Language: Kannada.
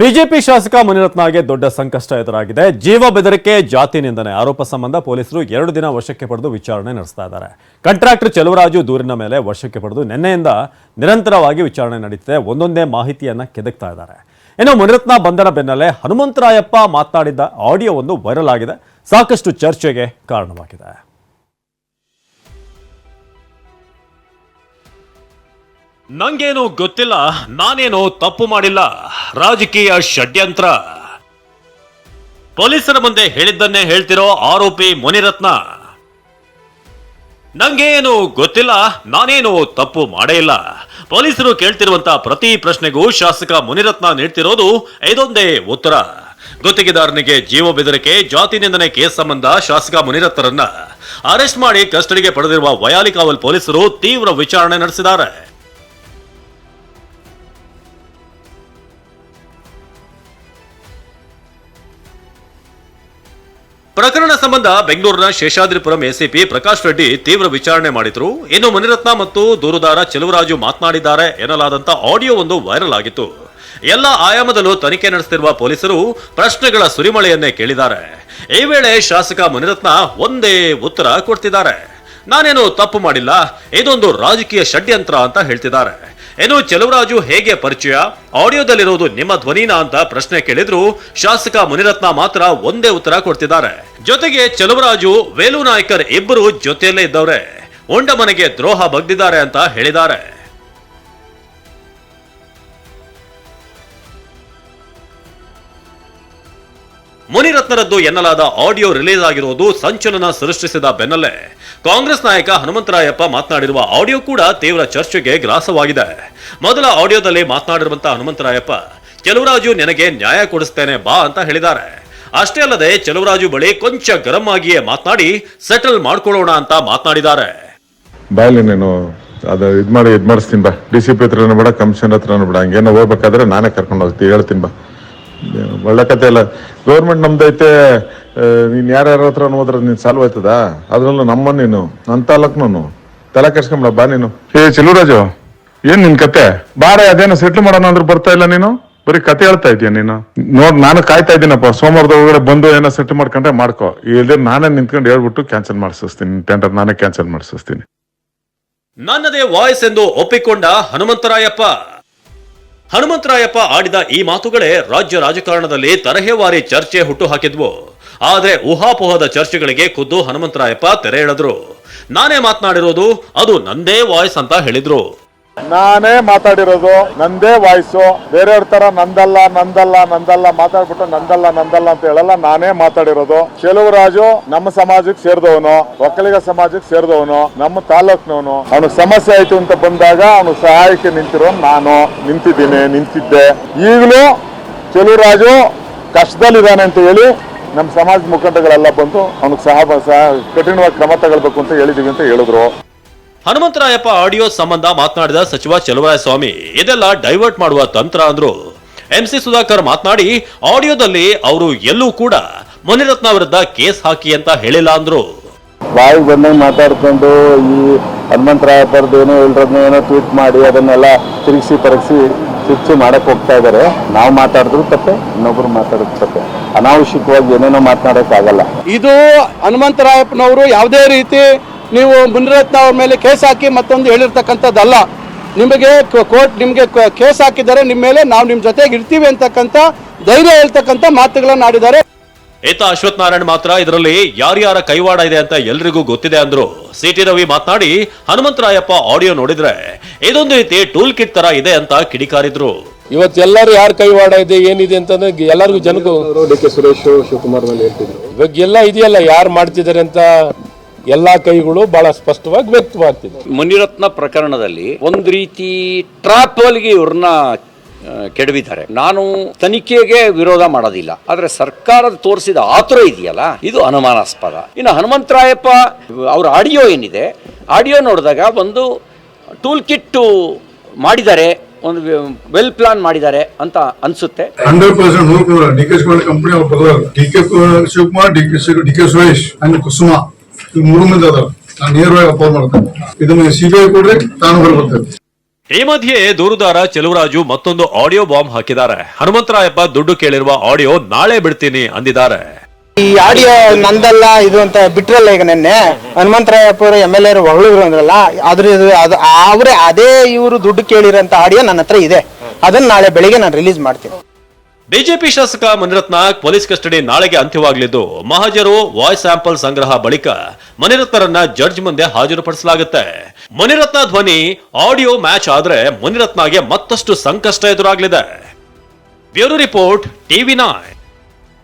ಬಿಜೆಪಿ ಶಾಸಕ ಮುನಿರತ್ನಗೆ ದೊಡ್ಡ ಸಂಕಷ್ಟ ಎದುರಾಗಿದೆ. ಜೀವ ಬೆದರಿಕೆ, ಜಾತಿ ನಿಂದನೆ ಆರೋಪ ಸಂಬಂಧ ಪೊಲೀಸರು ಎರಡು ದಿನ ವಶಕ್ಕೆ ಪಡೆದು ವಿಚಾರಣೆ ನಡೆಸ್ತಾ ಇದ್ದಾರೆ. ಕಾಂಟ್ರಾಕ್ಟರ್ ಚೆಲುವರಾಜು ದೂರಿನ ಮೇಲೆ ವಶಕ್ಕೆ ಪಡೆದು ನಿನ್ನೆಯಿಂದ ನಿರಂತರವಾಗಿ ವಿಚಾರಣೆ ನಡೆಯುತ್ತಿದೆ ಒಂದೊಂದೇ ಮಾಹಿತಿಯನ್ನು ಕೆದಕ್ತಾ ಇದ್ದಾರೆ. ಇನ್ನು ಮುನಿರತ್ನ ಬಂಧನ ಬೆನ್ನಲ್ಲೇ ಹನುಮಂತರಾಯಪ್ಪ ಮಾತನಾಡಿದ್ದ ಆಡಿಯೋ ಒಂದು ವೈರಲ್ ಆಗಿದೆ. ಸಾಕಷ್ಟು ಚರ್ಚೆಗೆ ಕಾರಣವಾಗಿದೆ. ನಂಗೇನು ಗೊತ್ತಿಲ್ಲ, ನಾನೇನು ತಪ್ಪು ಮಾಡಿಲ್ಲ. ರಾಜಕೀಯ ಷಡ್ಯಂತ್ರ. ಪೊಲೀಸರ ಮುಂದೆ ಹೇಳಿದ್ದನ್ನೇ ಹೇಳ್ತಿರೋ ಆರೋಪಿ ಮುನಿರತ್ನ. ನಂಗೇನು ಗೊತ್ತಿಲ್ಲ, ನಾನೇನು ತಪ್ಪು ಮಾಡೇ ಇಲ್ಲ. ಪೊಲೀಸರು ಕೇಳ್ತಿರುವಂತ ಪ್ರತಿ ಪ್ರಶ್ನೆಗೂ ಶಾಸಕ ಮುನಿರತ್ನ ನೀಡ್ತಿರೋದು ಇದೊಂದೇ ಉತ್ತರ. ಗುತ್ತಿಗೆದಾರನಿಗೆ ಜೀವ ಬೆದರಿಕೆ, ಜಾತಿ ನಿಂದನೆ ಕೇಸ್ ಸಂಬಂಧ ಶಾಸಕ ಮುನಿರತ್ನರನ್ನ. ಅರೆಸ್ಟ್ ಮಾಡಿ ಕಸ್ಟಡಿಗೆ ಪಡೆದಿರುವ ವಯಾಲಿಕಾವಲ್ ಪೊಲೀಸರು ತೀವ್ರ ವಿಚಾರಣೆ ನಡೆಸಿದ್ದಾರೆ. ಪ್ರಕರಣ ಸಂಬಂಧ ಬೆಂಗಳೂರಿನ ಶೇಷಾದ್ರಿಪುರಂ ಎಸಿಪಿ ಪ್ರಕಾಶ್ ರೆಡ್ಡಿ ತೀವ್ರ ವಿಚಾರಣೆ ಮಾಡಿದ್ರು. ಇನ್ನು ಮುನಿರತ್ನ ಮತ್ತು ದೂರುದಾರ ಚೆಲುವರಾಜು ಮಾತನಾಡಿದ್ದಾರೆ ಎನ್ನಲಾದಂತ ಆಡಿಯೋ ಒಂದು ವೈರಲ್ ಆಗಿತ್ತು. ಎಲ್ಲ ಆಯಾಮದಲ್ಲೂ ತನಿಖೆ ನಡೆಸುತ್ತಿರುವ ಪೊಲೀಸರು ಪ್ರಶ್ನೆಗಳ ಸುರಿಮಳೆಯನ್ನೇ ಕೇಳಿದ್ದಾರೆ. ಈ ವೇಳೆ ಶಾಸಕ ಮುನಿರತ್ನ ಒಂದೇ ಉತ್ತರ ಕೊಡ್ತಿದ್ದಾರೆ. ನಾನೇನು ತಪ್ಪು ಮಾಡಿಲ್ಲ, ಇದೊಂದು ರಾಜಕೀಯ ಷಡ್ಯಂತ್ರ ಅಂತ ಹೇಳ್ತಿದ್ದಾರೆ. ಇನ್ನು ಚೆಲುವರಾಜು ಹೇಗೆ ಪರಿಚಯ? ಆಡಿಯೋದಲ್ಲಿರೋದು ನಿಮ್ಮ ಧ್ವನಿನಾ ಅಂತ ಪ್ರಶ್ನೆ ಕೇಳಿದ್ರು ಶಾಸಕ ಮುನಿರತ್ನ ಮಾತ್ರ ಒಂದೇ ಉತ್ತರ ಕೊಡ್ತಿದ್ದಾರೆ. ಜೊತೆಗೆ ಚೆಲುವರಾಜು ವೇಲು ನಾಯ್ಕರ್ ಇಬ್ಬರು ಜೊತೆಯಲ್ಲೇ ಇದ್ದವ್ರೆ. ಉಂಡ ಮನೆಗೆ ದ್ರೋಹ ಬಗ್ದಿದ್ದಾರೆ ಅಂತ ಹೇಳಿದ್ದಾರೆ. ಮುನಿರತ್ನರದ್ದು ಎನ್ನಲಾದ ಆಡಿಯೋ ರಿಲೀಸ್ ಆಗಿರುವುದು ಸಂಚಲನ ಸೃಷ್ಟಿಸಿದ ಬೆನ್ನಲ್ಲೇ. ಕಾಂಗ್ರೆಸ್ ನಾಯಕ ಹನುಮಂತರಾಯಪ್ಪ ಮಾತನಾಡಿರುವ ಆಡಿಯೋ ಕೂಡ ತೀವ್ರ ಚರ್ಚೆಗೆ ಗ್ರಾಸವಾಗಿದೆ. ಮೊದಲ ಆಡಿಯೋದಲ್ಲಿ ಮಾತನಾಡಿರುವಂತಹ ಹನುಮಂತರಾಯಪ್ಪ ಚಲುವರಾಜು ನಿನಗೆ ನ್ಯಾಯ ಕೊಡಿಸ್ತೇನೆ ಬಾ ಅಂತ ಹೇಳಿದ್ದಾರೆ. ಅಷ್ಟೇ ಅಲ್ಲದೆ ಚಲುವರಾಜು ಬಳಿ ಕೊಂಚ ಗರಂ ಆಗಿಯೇ ಮಾತನಾಡಿ, ಸೆಟಲ್ ಮಾಡ್ಕೊಳ್ಳೋಣ ಅಂತ ಮಾತನಾಡಿದ್ದಾರೆ. ಬಾಯ್ಲಿ ನೀನು ಅದು ಬಾ. ಡಿ ಸಿ ಪಿ ಹತ್ರನೂ ಬೇಡ, ಕಮಿಷನ್ ಹತ್ರನೂ ಬೇಡ. ಹಂಗೇನೋ ಹೋಗ್ಬೇಕಾದ್ರೆ ನಾನೇ ಕರ್ಕೊಂಡು ಹೋಗ್ತೀನಿ ಹೇಳ್ತೀನಿ ಬಾ. ಒಳ್ಳೆ ಕತೆ ಇಲ್ಲ ಗೌರ್ಮೆಂಟ್ ನಮ್ದೈತೆ ನೀನ್ ಯಾರ್ಯಾರ ಹತ್ರ ಹೋದ್ರೆ ನೀನ್ ಸಾಲ್ವ್ ಆಯ್ತದ? ಅದ್ರಲ್ಲೂ ನಮ್ಮ ನೀನು ನನ್ನ ತಾಲೂಕ್ನು ತಲೆ ಕೆಡ್ಸ್ಕೊಂಬಿಡ ಬಾ ನೀನು. ಏ ಚೆಲುವರಾಜು ಏನ್ ನಿನ್ ಕತೆ? ಬಾರ ಅದೇನೋ ಸೆಟ್ಲ್ ಮಾಡೋಣ ಅಂದ್ರೆ ಬರ್ತಾ ಇಲ್ಲ ನೀನು? ಬರೀ ಕತೆ ಹೇಳ್ತಾ ಇದೀಯ ನೀನು? ನೋಡ್ ನಾನು ಕಾಯ್ತಾ ಇದ್ದೀನಪ್ಪ. ಸೋಮವಾರದ ಒಳಗಡೆ ಬಂದು ಏನೋ ಸೆಟ್ ಮಾಡ್ಕೊಂಡ್ರೆ ಮಾಡ್ಕೋ. ಇಲ್ಲದೆ ನಾನೇ ನಿಂತ್ಕೊಂಡು ಹೇಳ್ಬಿಟ್ಟು ಕ್ಯಾನ್ಸಲ್ ಮಾಡಿಸ್ತೀನಿ ಟೆಂಡರ್ ನಾನೇ ಕ್ಯಾನ್ಸಲ್ ಮಾಡಿಸ್ತೀನಿ ನನ್ನದೇ ವಾಯ್ಸ್ ಎಂದು ಒಪ್ಪಿಕೊಂಡ ಹನುಮಂತರಾಯಪ್ಪ. ಹನುಮಂತರಾಯಪ್ಪ ಆಡಿದ ಈ ಮಾತುಗಳೇ ರಾಜ್ಯ ರಾಜಕಾರಣದಲ್ಲಿ ತರಹೇವಾರಿ ಚರ್ಚೆ ಹುಟ್ಟು ಹಾಕಿದ್ವು ಆದರೆ ಊಹಾಪೋಹದ ಚರ್ಚೆಗಳಿಗೆ ಖುದ್ದು ಹನುಮಂತರಾಯಪ್ಪ ತೆರೆ ಎಳೆದ್ರು. ನಾನೇ ಮಾತನಾಡಿರೋದು ಅದು ನಂದೇ ವಾಯ್ಸ್ ಅಂತ ಹೇಳಿದ್ರು. ನಾನೇ ಮಾತಾಡಿರೋದು, ನಂದೇ ವಾಯ್ಸು ಬೇರೆಯವ್ರ ತರ ನಂದಲ್ಲ ನಂದಲ್ಲ ನಂದಲ್ಲ, ಮಾತಾಡ್ಬಿಟ್ಟು ನಂದಲ್ಲ ನಂದಲ್ಲ ಅಂತ ಹೇಳಲ್ಲ, ನಾನೇ ಮಾತಾಡಿರೋದು. ಚೆಲುವರಾಜು ನಮ್ಮ ಸಮಾಜಕ್ಕೆ ಸೇರಿದವನು, ಒಕ್ಕಲಿಗ ಸಮಾಜಕ್ಕೆ ಸೇರಿದವನು, ನಮ್ಮ ತಾಲೂಕ್ನವನು. ಅವನು ಸಮಸ್ಯೆ ಆಯ್ತು ಅಂತ ಬಂದಾಗ ಅವನು ಸಹಾಯಕ್ಕೆ ನಿಂತಿರೋ ನಾನು. ನಿಂತಿದ್ದೀನಿ, ನಿಂತಿದ್ದೆ. ಈಗಲೂ ಚೆಲುವರಾಜು ಕಷ್ಟದಲ್ಲಿದ್ದಾನೆ ಅಂತ ಹೇಳಿ ನಮ್ಮ ಸಮಾಜ ಮುಖಂಡಗಳೆಲ್ಲ ಬಂದು ಅವನಿಗೆ ಸಹ ಸಹ ಕಠಿಣವಾಗಿ ಕ್ರಮ ತಗೊಳ್ಬೇಕು ಅಂತ ಹೇಳಿದೀವಿ ಅಂತ ಹೇಳಿದ್ರು. ಹನುಮಂತರಾಯಪ್ಪ ಆಡಿಯೋ ಸಂಬಂಧ ಮಾತನಾಡಿದ ಸಚಿವ ಚಲುವರಾಯಸ್ವಾಮಿ ಇದೆಲ್ಲ ಡೈವರ್ಟ್ ಮಾಡುವ ತಂತ್ರ ಅಂದ್ರು. ಎಂಸಿ ಸುಧಾಕರ್ ಮಾತನಾಡಿ ಆಡಿಯೋದಲ್ಲಿ ಅವರು ಎಲ್ಲೂ ಕೂಡ ಮುನಿರತ್ನ ವಿರುದ್ಧ ಕೇಸ್ ಹಾಕಿ ಅಂತ ಹೇಳಿಲ್ಲ ಅಂದ್ರು. ಬಾಯಿಗೆ ಬಂದಂಗೆ ಮಾತಾಡ್ಕೊಂಡು ಈ ಹನುಮಂತರಾಯಪ್ಪರದ್ದು ಏನೋ ಇಲ್ರದ್ನ ಏನೋ ಟ್ವೀಟ್ ಮಾಡಿ ಅದನ್ನೆಲ್ಲ ತಿರುಗಿಸಿ ಪರಗಿಸಿ ಚುಚ್ಚು ಮಾಡಕ್ಕೆ ಹೋಗ್ತಾ ಇದ್ದಾರೆ ನಾವು ಮಾತಾಡಿದ್ರು ತಪ್ಪೆ ಇನ್ನೊಬ್ರು ಮಾತಾಡೋದು ತಪ್ಪೆ. ಅನಾವಶ್ಯಕವಾಗಿ ಏನೇನೋ ಮಾತನಾಡೋಕ್ಕಾಗಲ್ಲ. ಇದು ಹನುಮಂತರಾಯಪ್ಪನವರು ಯಾವುದೇ ರೀತಿ ನೀವು ಮುನಿರತ್ನ ಅವ್ರ ಮೇಲೆ ಕೇಸ್ ಹಾಕಿ ಮತ್ತೊಂದು ಹೇಳಿರ್ತಕ್ಕಂಥದ್ದಲ್ಲ. ನಿಮಗೆ ಕೋರ್ಟ್ ನಿಮಗೆ ಕೇಸ್ ಹಾಕಿದ್ದಾರೆ ನಿಮ್ಮ ಮೇಲೆ ನಾವು ನಿಮ್ಮ ಜೊತೆಗೆ ಇರ್ತೀವಿ ಅಂತಕ್ಕಂಥ ಧೈರ್ಯ ಹೇಳ್ತಕ್ಕಂಥ ಮಾತುಗಳನ್ನು ಆಡಿದ್ದಾರೆ. ಈತ ಅಶ್ವಥ್ ನಾರಾಯಣ್ ಮಾತ್ರ ಇದರಲ್ಲಿ ಯಾರ್ಯಾರ ಕೈವಾಡ ಇದೆ ಅಂತ ಎಲ್ರಿಗೂ ಗೊತ್ತಿದೆ ಅಂದ್ರು. ಸಿಟಿ ರವಿ ಮಾತನಾಡಿ ಹನುಮಂತರಾಯಪ್ಪ ಆಡಿಯೋ ನೋಡಿದ್ರೆ ಇದೊಂದು ರೀತಿ ಟೂಲ್ ಕಿಟ್ ತರ ಇದೆ ಅಂತ ಕಿಡಿಕಾರಿದ್ರು. ಇವತ್ತೆಲ್ಲರೂ ಯಾರ ಕೈವಾಡ ಇದೆ ಏನಿದೆ ಅಂತಂದ್ರೆ ಎಲ್ಲರಿಗೂ ಜನಕ್ಕೂ ಡಿ ಕೆ ಸುರೇಶ್ ಶಿವಕುಮಾರ್ ಮೇಲೆ ಹೇಳ್ತಿದ್ರು. ಇವಾಗ ಎಲ್ಲ ಇದೆಯಲ್ಲ ಯಾರು ಮಾಡ್ತಿದ್ದಾರೆ ಅಂತ? ಎಲ್ಲಾ ಕೈಗಳು ಬಹಳ ಸ್ಪಷ್ಟವಾಗಿ ವ್ಯಕ್ತವಾಗ್ತಿದೆ. ಮುನಿರತ್ನ ಪ್ರಕರಣದಲ್ಲಿ ಒಂದು ರೀತಿ ಟ್ರಾಪ್ ಅಲ್ಲಿಗೆ ಇವ್ರನ್ನ ಕೆಡವಿದ್ದಾರೆ. ನಾನು ತನಿಖೆಗೆ ವಿರೋಧ ಮಾಡೋದಿಲ್ಲ. ಆದರೆ ಸರ್ಕಾರದ ತೋರಿಸಿದ ಆತುರ ಇದೆಯಲ್ಲ ಇದು ಅನುಮಾನಾಸ್ಪದ. ಇನ್ನು ಹನುಮಂತರಾಯಪ್ಪ ಅವ್ರ ಆಡಿಯೋ ಏನಿದೆ ಆಡಿಯೋ ನೋಡಿದಾಗ ಒಂದು ಟೂಲ್ ಕಿಟ್ಟು ಮಾಡಿದ್ದಾರೆ ಒಂದು ವೆಲ್ ಪ್ಲಾನ್ ಮಾಡಿದ್ದಾರೆ ಅಂತ ಅನ್ಸುತ್ತೆ. Hundred percent D K Shivakumar company ಅವ್ರ D K Shivakumar D K D K Suresh and Kusuma. ಇವ್ ಮೂರು ಮಂದಿ ಅದಾರ. ನಾನು ನೇರವಾಗಿ ಅಪೋಸ್ ಮಾಡ್ತೇನೆ. ಇದನ್ನ ಸಿಬಿಐ ಕೊಡ್ರಿ ತಾನು ಬರ್ಬರ್ತೇನೆ ಈ ಮಧ್ಯೆ ದೂರುದಾರ ಚೆಲುವರಾಜು ಮತ್ತೊಂದು ಆಡಿಯೋ ಬಾಂಬ್ ಹಾಕಿದ್ದಾರೆ. ಹನುಮಂತರಾಯಪ್ಪ ದುಡ್ಡು ಕೇಳಿರುವ ಆಡಿಯೋ ನಾಳೆ ಬಿಡ್ತೀನಿ ಅಂದಿದ್ದಾರೆ. ಈ ಆಡಿಯೋ ನಂದಲ್ಲ ಇದು ಅಂತ ಬಿಟ್ರಲ್ಲ ಈಗ ನಿನ್ನೆ. ಹನುಮಂತರಾಯಪ್ಪ ಅವರು ಎಂ ಎಲ್ ಎ ಹೊಗಳಿದ್ರು ಅಂದ್ರಲ್ಲ ಅದ್ರ ಇದು ಅದು ಅವರೇ ಅದೇ ಇವರು ದುಡ್ಡು ಕೇಳಿರೋಂಥ ಆಡಿಯೋ ನನ್ನ ಹತ್ರ ಇದೆ. ಅದನ್ನ ನಾಳೆ ಬೆಳಿಗ್ಗೆ ನಾನು ರಿಲೀಸ್ ಮಾಡ್ತೀನಿ. ಬಿಜೆಪಿ ಶಾಸಕ ಮಣಿರತ್ನ ಪೊಲೀಸ್ ಕಸ್ಟಡಿ ನಾಳೆಗೆ ಅಂತ್ಯವಾಗಲಿದ್ದು, ಮಹಜರು ವಾಯ್ಸ್ ಸ್ಯಾಂಪಲ್ ಸಂಗ್ರಹ ಬಳಿಕ ಮಣಿರತ್ನರನ್ನ ಜಡ್ಜ್ ಮುಂದೆ ಹಾಜರುಪಡಿಸಲಾಗುತ್ತೆ. ಮನಿರತ್ನ ಧ್ವನಿ ಆಡಿಯೋ ಮ್ಯಾಚ್ ಆದ್ರೆ ಮಣಿರತ್ನಗೆ ಮತ್ತಷ್ಟು ಸಂಕಷ್ಟ ಎದುರಾಗಲಿದೆ. Bureau report, TV nine